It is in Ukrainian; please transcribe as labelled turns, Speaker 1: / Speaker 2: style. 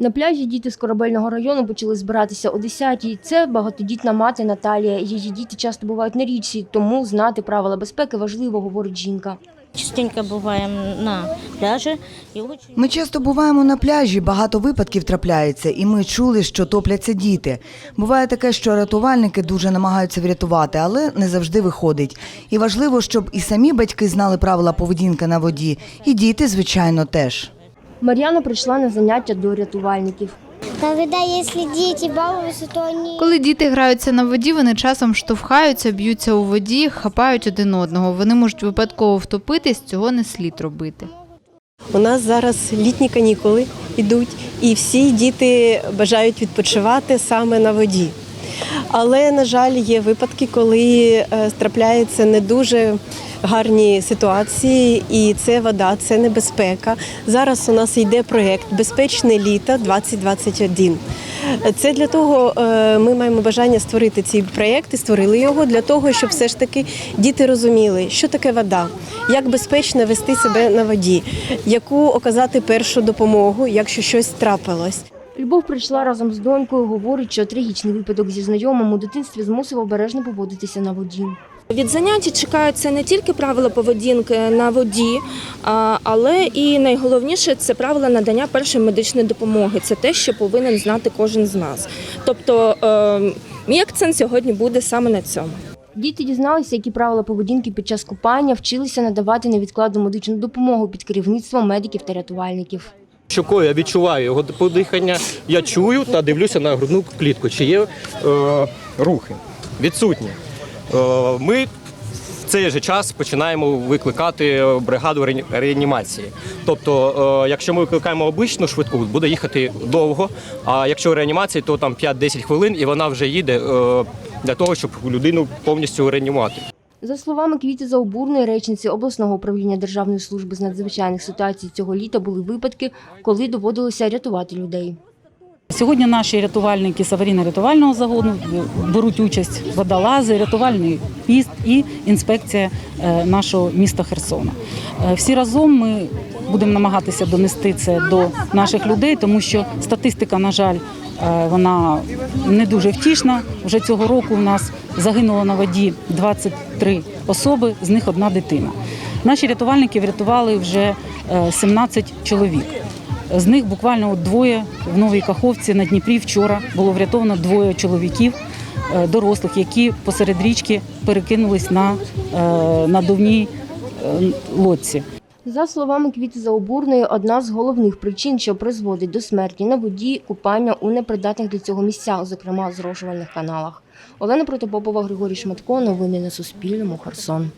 Speaker 1: На пляжі діти з корабельного району почали збиратися о 10-й. Це багатодітна мати Наталія. Її діти часто бувають на річці, тому знати правила безпеки важливо, говорить жінка.
Speaker 2: Частенько буваємо на пляжі
Speaker 3: Ми часто буваємо на пляжі, багато випадків трапляється, і ми чули, що топляться діти. Буває таке, що рятувальники дуже намагаються врятувати, але не завжди виходить. І важливо, щоб і самі батьки знали правила поведінки на воді, і діти, звичайно, теж.
Speaker 1: Мар'яна прийшла на заняття до рятувальників.
Speaker 4: Когда если дети балуются, то они...
Speaker 5: Коли діти граються на воді, вони часом штовхаються, б'ються у воді, хапають один одного. Вони можуть випадково втопитись, цього не слід робити.
Speaker 6: У нас зараз літні канікули йдуть, і всі діти бажають відпочивати саме на воді. Але, на жаль, є випадки, коли е, трапляються не дуже гарні ситуації, і це вода, це небезпека. Зараз у нас йде проєкт Безпечне літо 2021. Це для того е, ми маємо бажання створити цей проєкт і створили його для того, щоб все ж таки діти розуміли, що таке вода, як безпечно вести себе на воді, яку оказати першу допомогу, якщо щось трапилось.
Speaker 1: Любов прийшла разом з донькою, говорить, що трагічний випадок зі знайомим у дитинстві змусив обережно поводитися на воді.
Speaker 7: Від занять чекаються не тільки правила поведінки на воді, але і найголовніше це правила надання першої медичної допомоги. Це те, що повинен знати кожен з нас. Тобто е, мій акцент сьогодні буде саме на цьому.
Speaker 1: Діти дізналися, які правила поведінки під час купання, вчилися надавати невідкладну медичну допомогу під керівництвом медиків та рятувальників.
Speaker 8: Щокою я відчуваю його подихання, я чую та дивлюся на грудну клітку, чи є е, рухи відсутні. Е, ми в цей же час починаємо викликати бригаду реанімації. Тобто, е, якщо ми викликаємо обичну швидку, буде їхати довго. А якщо реанімація, то там 5-10 хвилин і вона вже їде е, для того, щоб людину повністю реанімувати.
Speaker 1: За словами Квіти заобурної речниці обласного управління Державної служби з надзвичайних ситуацій цього літа були випадки, коли доводилося рятувати людей.
Speaker 9: Сьогодні наші рятувальники з аварійно-рятувального загону беруть участь водолази, рятувальний піст і інспекція е, нашого міста Херсона. Е, Всі разом ми будемо намагатися донести це до наших людей, тому що статистика, на жаль, е, вона не дуже втішна. Вже цього року у нас загинуло на воді 23 особи, з них одна дитина. Наші рятувальники врятували вже е, 17 чоловік. З них буквально от двоє в Новій Каховці на Дніпрі вчора було врятовано двоє чоловіків е, дорослих, які посеред річки перекинулись на е, надувній е, лодці.
Speaker 1: За словами Квіти Заубурної, одна з головних причин, що призводить до смерті на воді, купання у непридатних для цього місцях, зокрема зрошувальних каналах. Олена Протопопова, Григорій Шматко. Новини на Суспільному. Херсон.